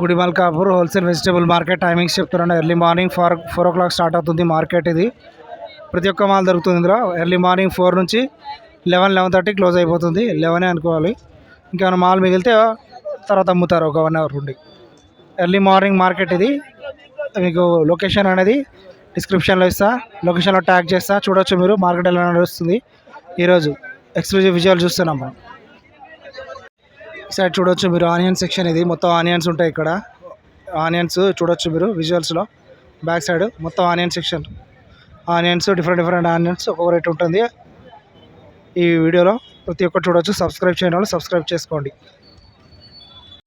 Gudimalkapur wholesale vegetable market timings చెప్తున్నాను. Early morning four four o'clock start అవుతుంది market ఇది. ప్రతి ఒక్క మాల్ దొరుకుతుంది ఇందులో. ఎర్లీ మార్నింగ్ ఫోర్ నుంచి లెవెన్ లెవెన్ థర్టీ క్లోజ్ అయిపోతుంది. లెవెనే అనుకోవాలి. ఇంకేమైనా మాల్ మిగిలితే తర్వాత అమ్ముతారు ఒక వన్ అవర్ ఉండి. ఎర్లీ మార్నింగ్ మార్కెట్ ఇది. మీకు లొకేషన్ అనేది డిస్క్రిప్షన్లో ఇస్తా. లొకేషన్లో ట్యాగ్ చేస్తా. చూడొచ్చు మీరు. మార్కెట్ ఎలా నడుస్తుంది. ఈరోజు ఎక్స్క్లూజివ్ విజువల్ చూస్తున్నాం మనం. సైడ్ చూడొచ్చు మీరు ఆనియన్ సెక్షన్ ఇది. మొత్తం ఆనియన్స్ ఉంటాయి ఇక్కడ. ఆనియన్స్ చూడొచ్చు మీరు విజువల్స్లో. బ్యాక్ సైడ్ మొత్తం onion section. Onions different different onions ఒక్కొక్క రేట్ ఉంటుంది. ఈ వీడియోలో ప్రతి ఒక్కటి చూడొచ్చు. సబ్స్క్రైబ్ చేయని వాళ్ళు సబ్స్క్రైబ్ చేసుకోండి.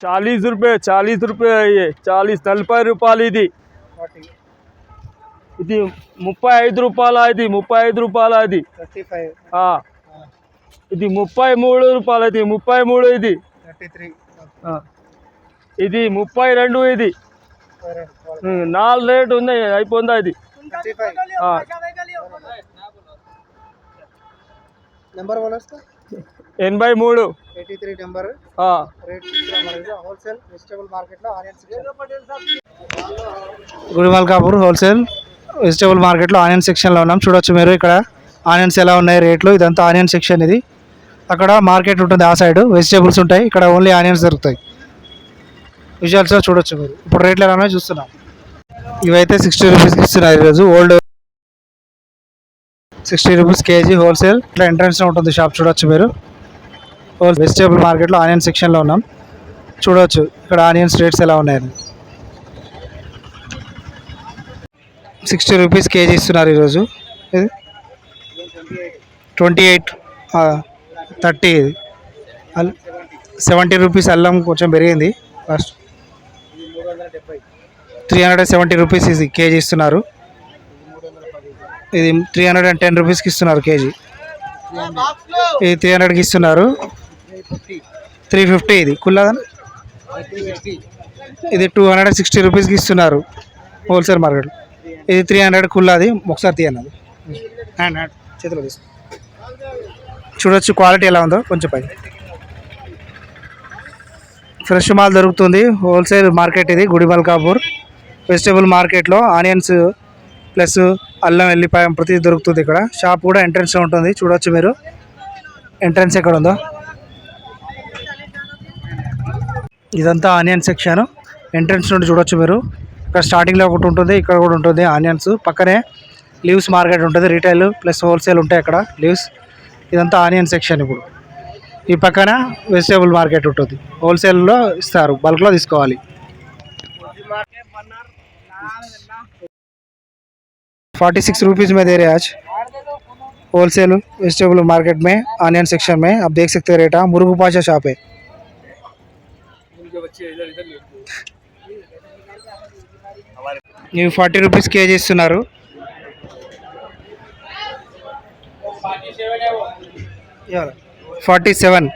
చాలీస్ రూపాయ చాలీస్ రూపాయ చాలీస్ నలభై రూపాయలు ఇది. ఇది ముప్పై ఐదు రూపాయల ఇది? ముప్పై ఐదు రూపాయల ఇది? ఇది ముప్పై మూడు రూపాయలు ఇది. ముప్పై మూడు ఇది. ఇది ముప్పై రెండు ఇది. నాలుగు రేట్ ఉంది అయిపోందా ఇది? ఎనభై మూడు. ఎయిటీ త్రీ హోల్సేల్ వెజిటేబుల్ కాపూర్ హోల్సేల్ వెజిటేబుల్ మార్కెట్లో ఆనియన్ సెక్షన్లో ఉన్నాం. చూడొచ్చు మీరు ఇక్కడ. ఆనియన్స్ ఎలా ఉన్నాయి రేట్లు ఇదంతా ఆనియన్ సెక్షన్ ఇది. అక్కడ మార్కెట్ ఉంటుంది ఆ సైడ్ వెజిటేబుల్స్ ఉంటాయి. ఇక్కడ ఓన్లీ ఆనియన్స్ దొరుకుతాయి. విజువల్స్లో చూడొచ్చు మీరు. ఇప్పుడు రేట్లు ఎలా ఉన్నాయో చూస్తున్నాం. ఇవైతే సిక్స్టీ రూపీస్కి ఇస్తున్నారు ఈరోజు. Old sixty rupees kg wholesale ఇట్లా ఎంట్రన్స్ ఉంటుంది షాప్ చూడొచ్చు మీరు. హోల్ వెజిటేబుల్ మార్కెట్లో ఆనియన్ సెక్షన్లో ఉన్నాం. చూడొచ్చు ఇక్కడ ఆనియన్స్ రేట్స్ ఎలా ఉన్నాయని. సిక్స్టీ రూపీస్ కేజీ ఇస్తున్నారు ఈరోజు. ట్వంటీ ఎయిట్ థర్టీ ఇది. అల్ సెవెంటీ రూపీస్ అల్లం కొంచెం పెరిగింది. First three hundred seventy rupees ఇది కేజీ ఇస్తున్నారు. ఇది త్రీ హండ్రెడ్ అండ్ టెన్ రూపీస్కి ఇస్తున్నారు కేజీ. ఇది త్రీ హండ్రెడ్కి ఇస్తున్నారు. త్రీ ఫిఫ్టీ ఇది. కుల్లాదన్ ఇది టూ హండ్రెడ్ అండ్ సిక్స్టీ రూపీస్కి ఇస్తున్నారు హోల్సేల్ మార్కెట్ ఇది త్రీ హండ్రెడ్ కుల్లాది. ఒకసారి తీయన్నది హ్యాండ్ హ్యాండ్. చేతిలో తీసుకో. చూడొచ్చు క్వాలిటీ ఎలా ఉందో కొంచెం పై ఫ్రెష్ మాల్ దొరుకుతుంది. హోల్సేల్ మార్కెట్ ఇది గుడిమల్కాపూర్ వెజిటేబుల్ మార్కెట్లో ఆనియన్స్ ప్లస్ అల్లం వెల్లిపాయం ప్రతి దొరుకుతుంది ఇక్కడ. షాప్ కూడా ఎంట్రన్స్లో ఉంటుంది చూడొచ్చు మీరు. ఎంట్రన్స్ ఎక్కడ ఉందో. ఇదంతా ఆనియన్ సెక్షన్ ఎంట్రన్స్ నుండి చూడొచ్చు మీరు. ఇక్కడ స్టార్టింగ్లో ఒకటి ఉంటుంది ఇక్కడ కూడా ఉంటుంది ఆనియన్స్ పక్కనే లీవ్స్ మార్కెట్ ఉంటుంది రీటైల్ ప్లస్ హోల్సేల్ ఉంటాయి అక్కడ లీవ్స్ ఇదంతా ఆనియన్ సెక్షన్ ఇప్పుడు ఈ పక్కన వెజిటేబుల్ మార్కెట్ ఉంటుంది హోల్సేల్లో ఇస్తారు బల్క్లో తీసుకోవాలి फोर्टी सिक्स रुपीज़ में दे रहे हैं आज होलसेल वेजिटेबल मार्केट में आनियन सेक्शन में आप देख सकते हैं रेट हाँ मुरुगु पाशा शॉप है ఇవి ఫార్టీ రూపీస్ కేజీ ఇస్తున్నారు Forty seven.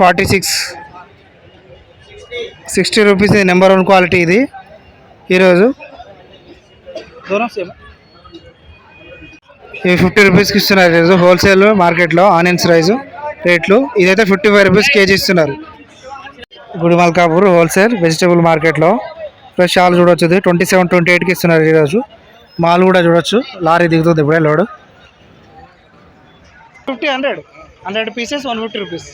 Forty six. Sixty rupees ఇది నెంబర్ వన్ క్వాలిటీ ఇది. ఈరోజు. ఇవి ఫిఫ్టీ రూపీస్కి ఇస్తున్నారు ఈరోజు హోల్సేల్ మార్కెట్లో ఆనియన్స్ రైస్ రేట్లు. ఇదైతే ఫిఫ్టీ ఫైవ్ రూపీస్ కేజీ ఇస్తున్నారు. గుడిమల్కాపూర్ హోల్సేల్ వెజిటేబుల్ మార్కెట్లో. ఫ్రెష్ ఆలు చూడొచ్చు ట్వంటీ సెవెన్ ట్వంటీ ఎయిట్కి ఇస్తున్నారు ఈరోజు. మాల్ కూడా చూడొచ్చు. లారీ దిగుతుంది ఇప్పుడే load. Fifty hundred. Hundred pieces one fifty rupees.